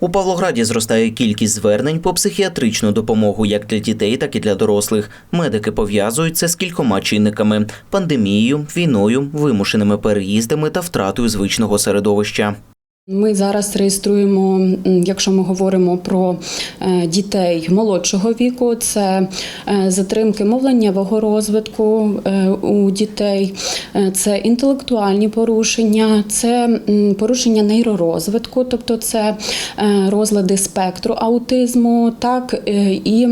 У Павлограді зростає кількість звернень по психіатричну допомогу як для дітей, так і для дорослих. Медики пов'язують це з кількома чинниками: пандемією, війною, вимушеними переїздами та втратою звичного середовища. Ми зараз реєструємо, якщо ми говоримо про е, дітей молодшого віку, це е, затримки мовленнєвого розвитку е, у дітей, це інтелектуальні порушення, це порушення нейророзвитку, тобто це розлади спектру аутизму, так і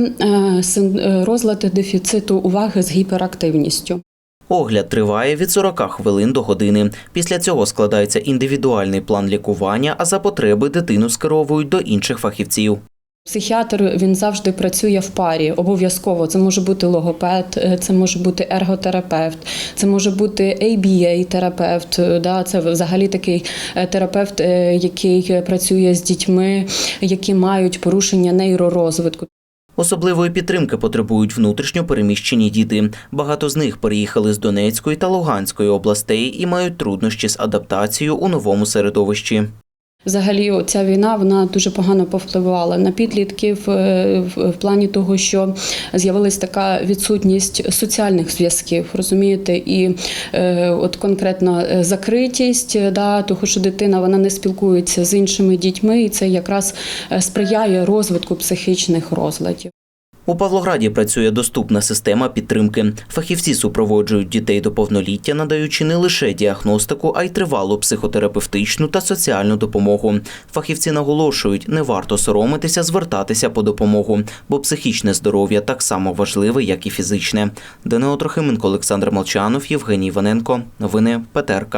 розлади дефіциту уваги з гіперактивністю. Огляд триває від 40 хвилин до години. Після цього складається індивідуальний план лікування, а за потреби дитину скеровують до інших фахівців. Психіатр він завжди працює в парі. Обов'язково це може бути логопед, е, це може бути ерготерапевт, це може бути ABA-терапевт. е, Да, це взагалі такий е, терапевт, який працює з дітьми, які мають порушення нейророзвитку. Особливої підтримки потребують внутрішньо переміщені діти. Багато з них переїхали з Донецької та Луганської областей і мають труднощі з адаптацією у новому середовищі. Взагалі, ця війна вона дуже погано повпливала на підлітків е, в плані того, що з'явилась така відсутність соціальних зв'язків, розумієте, і е, от конкретно е, закритість, да, того, що дитина вона не спілкується з іншими дітьми, і це якраз сприяє розвитку психічних розладів. У Павлограді працює доступна система підтримки. Фахівці супроводжують дітей до повноліття, надаючи не лише діагностику, а й тривалу психотерапевтичну та соціальну допомогу. Фахівці наголошують, не варто соромитися звертатися по допомогу, бо психічне здоров'я так само важливе, як і фізичне. Данило Трохименко, Олександр Молчанов, Євгеній Іваненко. Новини ПТРК.